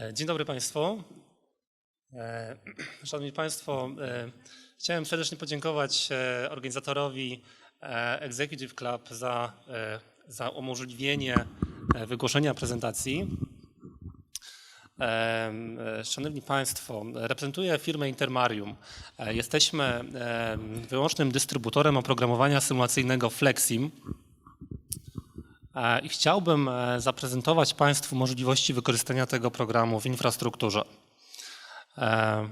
E, Dzień dobry Państwu. E, Szanowni Państwo, e, chciałem serdecznie podziękować organizatorowi Executive Club za, za umożliwienie wygłoszenia prezentacji. Szanowni Państwo, reprezentuję firmę Intermarium. Jesteśmy wyłącznym dystrybutorem oprogramowania symulacyjnego Flexim. E, I chciałbym e, zaprezentować Państwu możliwości wykorzystania tego programu w infrastrukturze. E,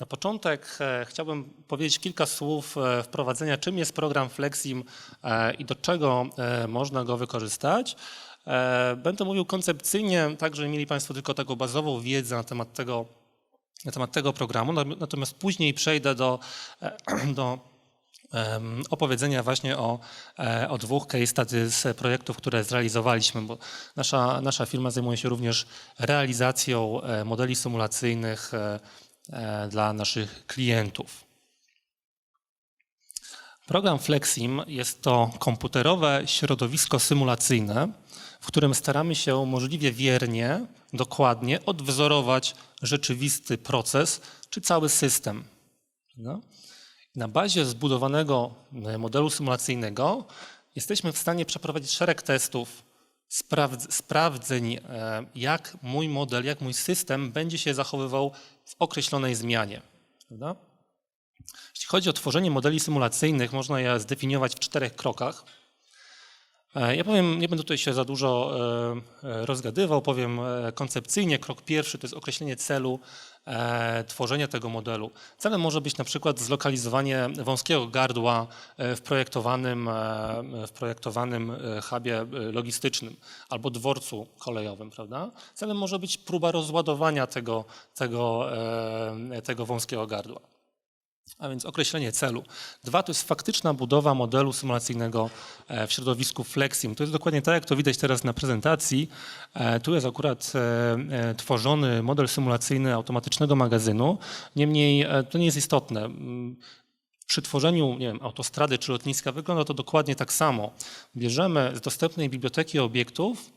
Na początek chciałbym powiedzieć kilka słów wprowadzenia, czym jest program Flexim i do czego można go wykorzystać. Będę mówił koncepcyjnie, tak żeby mieli Państwo tylko taką bazową wiedzę na temat tego, na temat tego programu, natomiast później przejdę do, do opowiedzenia właśnie o, e, o dwóch case study z projektów, które zrealizowaliśmy, bo nasza, nasza firma zajmuje się również realizacją e, modeli symulacyjnych e, dla naszych klientów. Program Flexim jest to komputerowe środowisko symulacyjne, w którym staramy się możliwie wiernie, dokładnie odwzorować rzeczywisty proces czy cały system. prawda? Na bazie zbudowanego e, modelu symulacyjnego jesteśmy w stanie przeprowadzić szereg testów, sprawdz- sprawdzeń, e, jak mój model, jak mój system będzie się zachowywał w określonej zmianie. Prawda? Jeśli chodzi o tworzenie modeli symulacyjnych, można je zdefiniować w czterech krokach. E, Ja powiem, nie będę tutaj się za dużo rozgadywał, powiem koncepcyjnie. Krok pierwszy to jest określenie celu tworzenia tego modelu. Celem może być na przykład zlokalizowanie wąskiego gardła e, w projektowanym, e, w projektowanym e, hubie e, logistycznym albo dworcu kolejowym, prawda? Celem może być próba rozładowania tego, tego, e, tego wąskiego gardła. A więc określenie celu. Dwa to jest faktyczna budowa modelu symulacyjnego e, w środowisku Flexim. To jest dokładnie tak, jak to widać teraz na prezentacji. E, Tu jest akurat e, tworzony model symulacyjny automatycznego magazynu. Niemniej to nie jest istotne. Mm, Przy tworzeniu nie wiem, autostrady czy lotniska wygląda to dokładnie tak samo. Bierzemy z dostępnej biblioteki obiektów,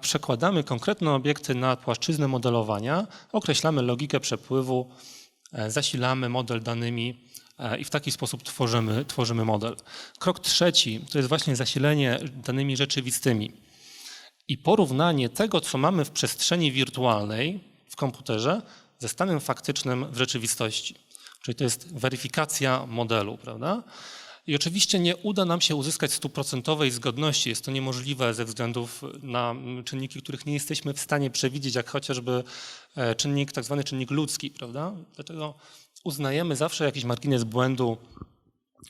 przekładamy konkretne obiekty na płaszczyznę modelowania, określamy logikę przepływu, zasilamy model danymi e, i w taki sposób tworzymy, tworzymy model. Krok trzeci to jest właśnie zasilenie danymi rzeczywistymi i porównanie tego, co mamy w przestrzeni wirtualnej w komputerze, ze stanem faktycznym w rzeczywistości. Czyli to jest weryfikacja modelu, prawda? I oczywiście nie uda nam się uzyskać stuprocentowej zgodności. Jest to niemożliwe ze względów na mm, czynniki, których nie jesteśmy w stanie przewidzieć, jak chociażby e, czynnik, tak zwany czynnik ludzki, prawda? Dlatego uznajemy zawsze jakiś margines błędu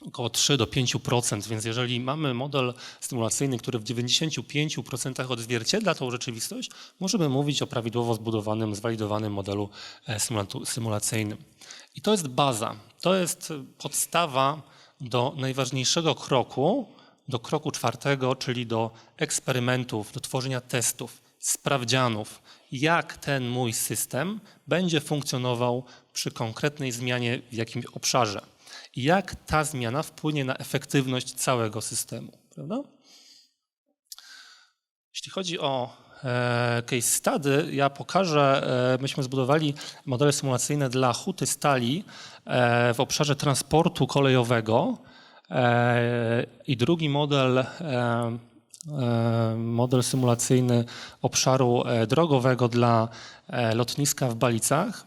około 3 do 5%, więc jeżeli mamy model stymulacyjny, który w 95% odzwierciedla tą rzeczywistość, możemy mówić o prawidłowo zbudowanym, zwalidowanym modelu e, symulacyjnym. I to jest baza, to jest podstawa do najważniejszego kroku, do kroku czwartego, czyli do eksperymentów, do tworzenia testów, sprawdzianów, jak ten mój system będzie funkcjonował przy konkretnej zmianie w jakimś obszarze i jak ta zmiana wpłynie na efektywność całego systemu. Prawda? Jeśli chodzi o case study, ja pokażę, e, myśmy zbudowali modele symulacyjne dla huty stali e, w obszarze transportu kolejowego e, i drugi model, e, e, model symulacyjny obszaru e, drogowego dla e, lotniska w Balicach.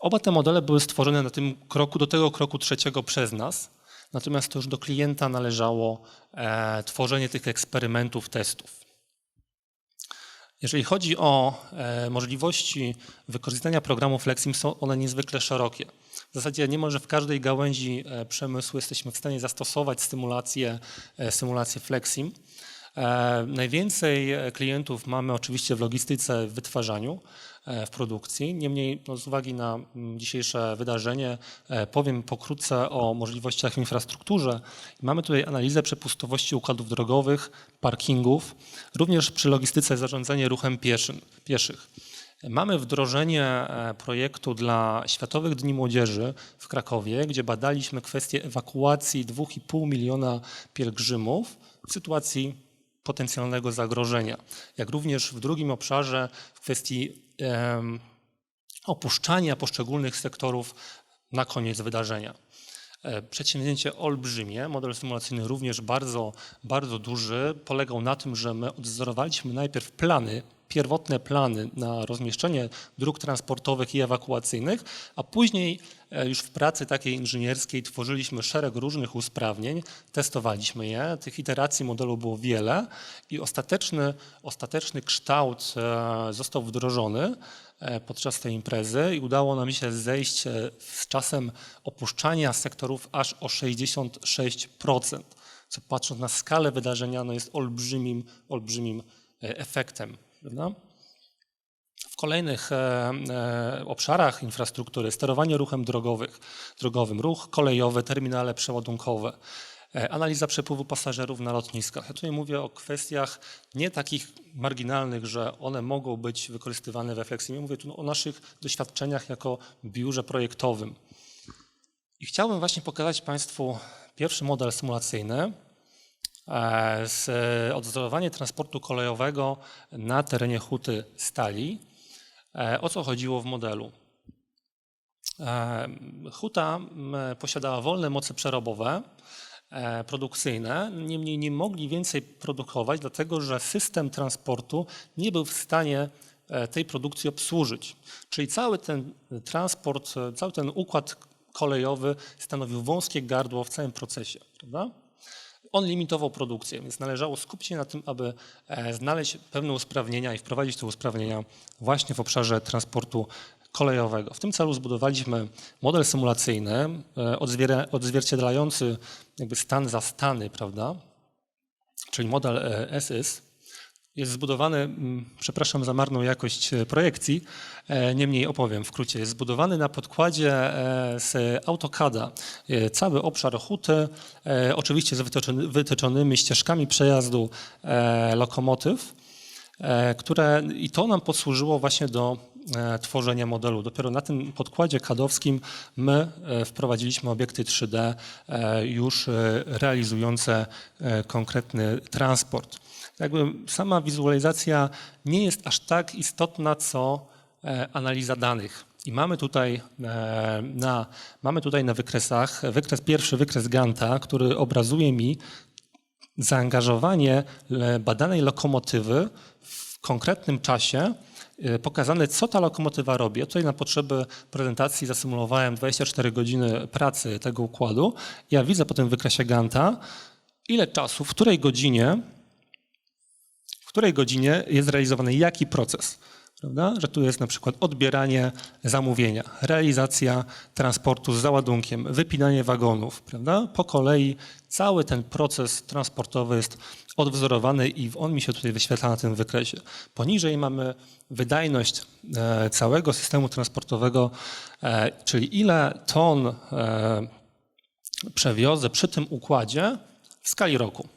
Oba te modele były stworzone na tym kroku, do tego kroku trzeciego przez nas, natomiast to już do klienta należało e, tworzenie tych eksperymentów, testów. Jeżeli chodzi o e, możliwości wykorzystania programu Flexim, są one niezwykle szerokie. W zasadzie niemalże w każdej gałęzi e, przemysłu jesteśmy w stanie zastosować stymulację, e, symulację Flexim. Najwięcej klientów mamy oczywiście w logistyce, w wytwarzaniu, w produkcji. Niemniej no, z uwagi na mm, dzisiejsze wydarzenie e, powiem pokrótce o możliwościach w infrastrukturze. Mamy tutaj analizę przepustowości układów drogowych, parkingów, również przy logistyce zarządzanie ruchem pieszych. Mamy wdrożenie e, projektu dla Światowych Dni Młodzieży w Krakowie, gdzie badaliśmy kwestię ewakuacji 2,5 miliona pielgrzymów w sytuacji potencjalnego zagrożenia. Jak również w drugim obszarze w kwestii opuszczania poszczególnych sektorów na koniec wydarzenia. E, Przedsięwzięcie olbrzymie, model symulacyjny również bardzo, bardzo duży. Polegał na tym, że my odwzorowaliśmy najpierw plany, pierwotne plany na rozmieszczenie dróg transportowych i ewakuacyjnych, a później e, już w pracy takiej inżynierskiej tworzyliśmy szereg różnych usprawnień, testowaliśmy je. Tych iteracji modelu było wiele i ostateczny, ostateczny kształt e, został wdrożony e, podczas tej imprezy i udało nam się zejść z czasem opuszczania sektorów aż o 66%, co patrząc na skalę wydarzenia no jest olbrzymim, olbrzymim efektem. Prawda? W kolejnych e, e, obszarach infrastruktury sterowanie ruchem drogowych, drogowym, ruch kolejowy, terminale przeładunkowe, e, analiza przepływu pasażerów na lotniskach. Ja tutaj mówię o kwestiach nie takich marginalnych, że one mogą być wykorzystywane w Refleximie. Mówię tu o naszych doświadczeniach jako biurze projektowym. I chciałbym właśnie pokazać Państwu pierwszy model symulacyjny e, z odwzorowanie transportu kolejowego na terenie Huty Stali. E, O co chodziło w modelu? E, Huta posiadała wolne moce przerobowe, e, produkcyjne, niemniej nie mogli więcej produkować, dlatego że system transportu nie był w stanie e, tej produkcji obsłużyć. Czyli cały ten transport, e, cały ten układ kolejowy stanowił wąskie gardło w całym procesie. Prawda? On limitował produkcję, więc należało skupić się na tym, aby e, znaleźć pewne usprawnienia i wprowadzić te usprawnienia właśnie w obszarze transportu kolejowego. W tym celu zbudowaliśmy model symulacyjny e, odzwierciedlający jakby stan za stany, prawda? Czyli model e, SIS. Jest zbudowany, mm, przepraszam za marną jakość e, projekcji, e, niemniej opowiem w skrócie. Jest zbudowany na podkładzie e, z AutoCADa cały obszar huty, oczywiście z wytyczony- wytyczonymi ścieżkami przejazdu lokomotyw, które i to nam posłużyło właśnie do tworzenia modelu. Dopiero na tym podkładzie kadowskim my wprowadziliśmy obiekty 3D e, już realizujące konkretny transport. Jakby sama wizualizacja nie jest aż tak istotna, co e, analiza danych. I mamy tutaj, e, na, mamy tutaj na wykresach, wykres, pierwszy wykres Ganta, który obrazuje mi zaangażowanie badanej lokomotywy w konkretnym czasie, e, pokazane, co ta lokomotywa robi. Ja tutaj na potrzeby prezentacji zasymulowałem 24 godziny pracy tego układu. Ja widzę po tym wykresie Ganta, ile czasu, w której godzinie, której godzinie jest realizowany jaki proces. Prawda? Że tu jest na przykład odbieranie zamówienia, realizacja transportu z załadunkiem, wypinanie wagonów. Prawda? Po kolei cały ten proces transportowy jest odwzorowany i on mi się tutaj wyświetla na tym wykresie. Poniżej mamy wydajność e, całego systemu transportowego, e, czyli ile ton e, przewiozę przy tym układzie w skali roku.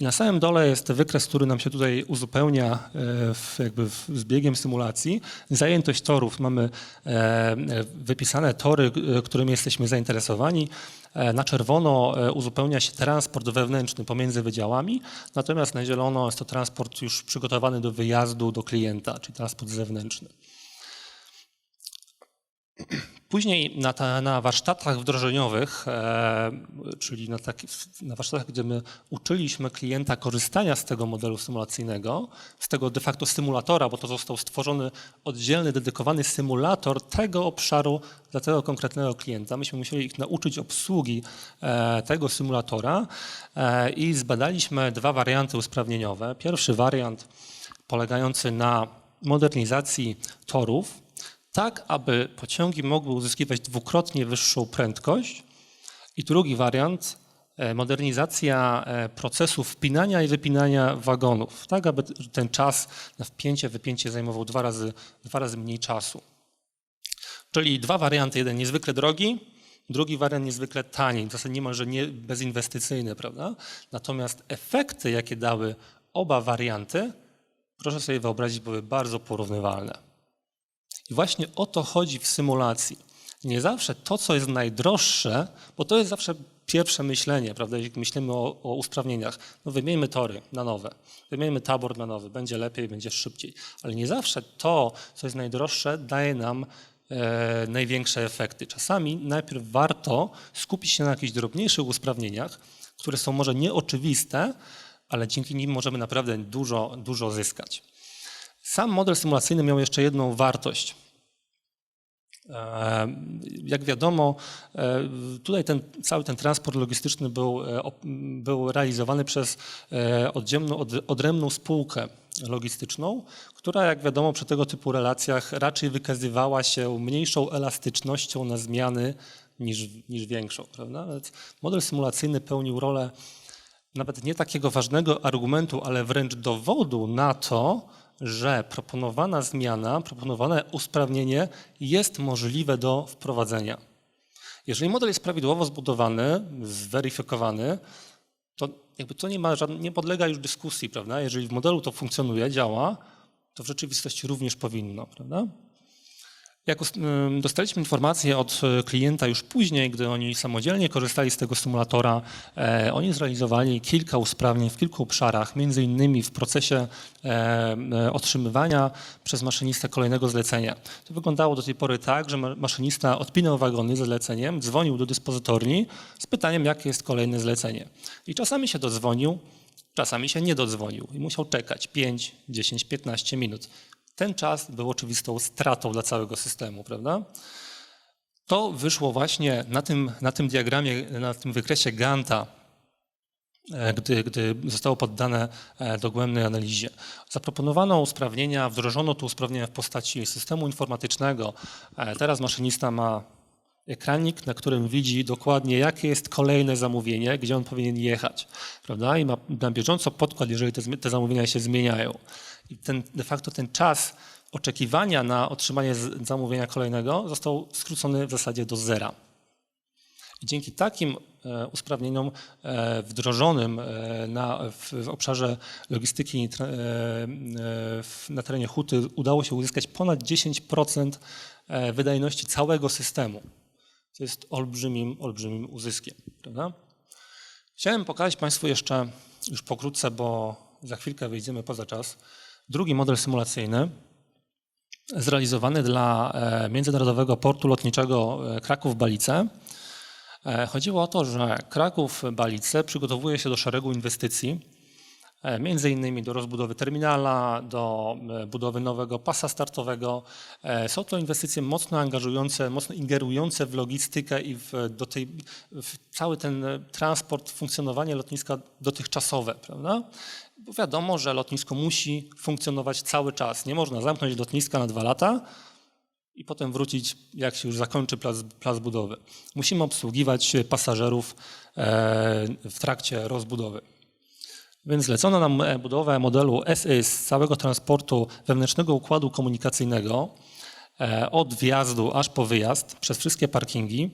I na samym dole jest wykres, który nam się tutaj uzupełnia e, w, jakby w, z biegiem symulacji. Zajętość torów. Mamy e, wypisane tory, e, którymi jesteśmy zainteresowani. Na czerwono uzupełnia się transport wewnętrzny pomiędzy wydziałami, natomiast na zielono jest to transport już przygotowany do wyjazdu do klienta, czyli transport zewnętrzny. Później na, ta, na warsztatach wdrożeniowych, e, czyli na, taki, na warsztatach, gdzie my uczyliśmy klienta korzystania z tego modelu symulacyjnego, z tego de facto symulatora, bo to został stworzony oddzielny, dedykowany symulator tego obszaru dla tego konkretnego klienta. Myśmy musieli ich nauczyć obsługi e, tego symulatora e, i zbadaliśmy dwa warianty usprawnieniowe. Pierwszy wariant polegający na modernizacji torów, tak aby pociągi mogły uzyskiwać dwukrotnie wyższą prędkość. I drugi wariant, e, modernizacja e, procesu wpinania i wypinania wagonów, tak aby ten czas na wpięcie, wypięcie zajmował dwa razy, dwa razy mniej czasu. Czyli dwa warianty, jeden niezwykle drogi, drugi wariant niezwykle tani, w zasadzie niemalże nie bezinwestycyjny, prawda? Natomiast efekty, jakie dały oba warianty, proszę sobie wyobrazić, były bardzo porównywalne. I właśnie o to chodzi w symulacji. Nie zawsze to, co jest najdroższe, bo to jest zawsze pierwsze myślenie, prawda, jak myślimy o, o usprawnieniach, no wymieńmy tory na nowe, wymieńmy tabor na nowy, będzie lepiej, będzie szybciej. Ale nie zawsze to, co jest najdroższe, daje nam e, największe efekty. Czasami najpierw warto skupić się na jakichś drobniejszych usprawnieniach, które są może nieoczywiste, ale dzięki nim możemy naprawdę dużo, dużo zyskać. Sam model symulacyjny miał jeszcze jedną wartość. E, Jak wiadomo, e, tutaj ten, cały ten transport logistyczny był, e, był realizowany przez oddzielną, od, odrębną spółkę logistyczną, która jak wiadomo przy tego typu relacjach raczej wykazywała się mniejszą elastycznością na zmiany niż, niż większą. Prawda? Więc model symulacyjny pełnił rolę nawet nie takiego ważnego argumentu, ale wręcz dowodu na to, że proponowana zmiana, proponowane usprawnienie jest możliwe do wprowadzenia. Jeżeli model jest prawidłowo zbudowany, zweryfikowany, to jakby to nie, ma żadne, nie podlega już dyskusji, prawda? Jeżeli w modelu to funkcjonuje, działa, to w rzeczywistości również powinno, prawda? Jak dostaliśmy informację od e, klienta już później, gdy oni samodzielnie korzystali z tego symulatora, e, oni zrealizowali kilka usprawnień w kilku obszarach, między innymi w procesie e, otrzymywania przez maszynistę kolejnego zlecenia. To wyglądało do tej pory tak, że ma- maszynista odpinał wagony zleceniem, dzwonił do dyspozytorni z pytaniem, jakie jest kolejne zlecenie. I czasami się dodzwonił, czasami się nie dodzwonił i musiał czekać 5, 10, 15 minut. Ten czas był oczywistą stratą dla całego systemu, prawda? To wyszło właśnie na tym, na tym diagramie, na tym wykresie Ganta, e, gdy, gdy zostało poddane e, dogłębnej analizie. Zaproponowano usprawnienia, wdrożono tu usprawnienia w postaci systemu informatycznego. E, Teraz maszynista ma ekranik, na którym widzi dokładnie, jakie jest kolejne zamówienie, gdzie on powinien jechać, prawda? I ma na bieżąco podkład, jeżeli te, te zamówienia się zmieniają. I ten, de facto ten czas oczekiwania na otrzymanie zamówienia kolejnego został skrócony w zasadzie do zera. I dzięki takim e, usprawnieniom e, wdrożonym e, na, w, w obszarze logistyki na terenie Huty udało się uzyskać ponad 10% e, wydajności całego systemu. To jest olbrzymim, olbrzymim uzyskiem. Prawda? Chciałem pokazać Państwu jeszcze już pokrótce, bo za chwilkę wyjdziemy poza czas, drugi model symulacyjny zrealizowany dla e, Międzynarodowego Portu Lotniczego e, Kraków-Balice. E, Chodziło o to, że Kraków-Balice przygotowuje się do szeregu inwestycji, między innymi do rozbudowy terminala, do budowy nowego pasa startowego. Są to inwestycje mocno angażujące, mocno ingerujące w logistykę i w, do tej, w cały ten transport, funkcjonowanie lotniska dotychczasowe, prawda? Bo wiadomo, że lotnisko musi funkcjonować cały czas. Nie można zamknąć lotniska na dwa lata, i potem wrócić, jak się już zakończy plac, plac budowy. Musimy obsługiwać pasażerów e, w trakcie rozbudowy. Więc zlecono nam e, budowę modelu SIS całego transportu wewnętrznego układu komunikacyjnego e, od wjazdu aż po wyjazd przez wszystkie parkingi,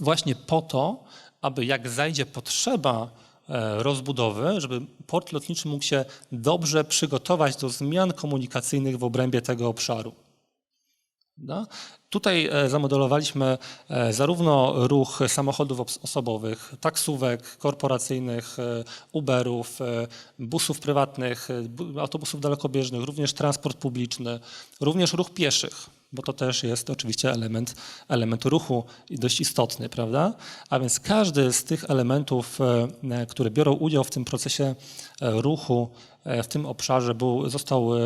właśnie po to, aby jak zajdzie potrzeba rozbudowy, żeby port lotniczy mógł się dobrze przygotować do zmian komunikacyjnych w obrębie tego obszaru. No. Tutaj e, zamodelowaliśmy e, zarówno ruch samochodów osobowych, taksówek korporacyjnych, e, Uberów, e, busów prywatnych, e, bu- autobusów dalekobieżnych, również transport publiczny, również ruch pieszych, bo to też jest oczywiście element, element ruchu i dość istotny, prawda? A więc każdy z tych elementów, e, które biorą udział w tym procesie e, ruchu, e, w tym obszarze był, został e,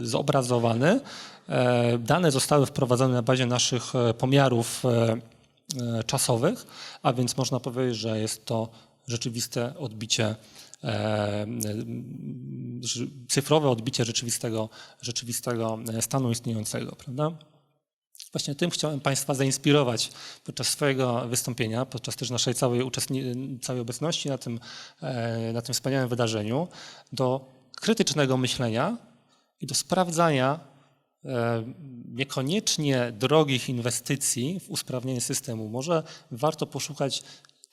zobrazowany. E, Dane zostały wprowadzone na bazie naszych e, pomiarów e, e, czasowych, a więc można powiedzieć, że jest to rzeczywiste odbicie, e, cyfrowe odbicie rzeczywistego, rzeczywistego e, stanu istniejącego. Prawda? Właśnie tym chciałem Państwa zainspirować podczas swojego wystąpienia, podczas też naszej całej, całej obecności na tym, e, na tym wspaniałym wydarzeniu, do krytycznego myślenia i do sprawdzania e, niekoniecznie drogich inwestycji w usprawnienie systemu. Może warto poszukać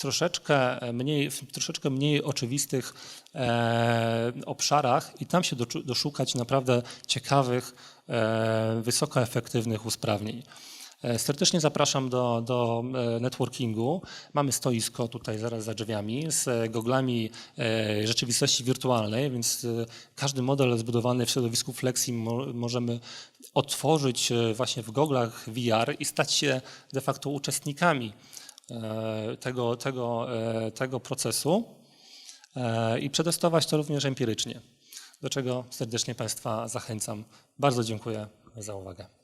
troszeczkę mniej, w troszeczkę mniej oczywistych e, obszarach i tam się doszukać naprawdę ciekawych, e, wysoko efektywnych usprawnień. E, Serdecznie zapraszam do, do networkingu. Mamy stoisko tutaj zaraz za drzwiami z goglami rzeczywistości wirtualnej, więc każdy model zbudowany w środowisku Flexi mo- możemy otworzyć właśnie w goglach VR i stać się de facto uczestnikami tego, tego, e, tego procesu e, i przetestować to również empirycznie, do czego serdecznie Państwa zachęcam. Bardzo dziękuję za uwagę.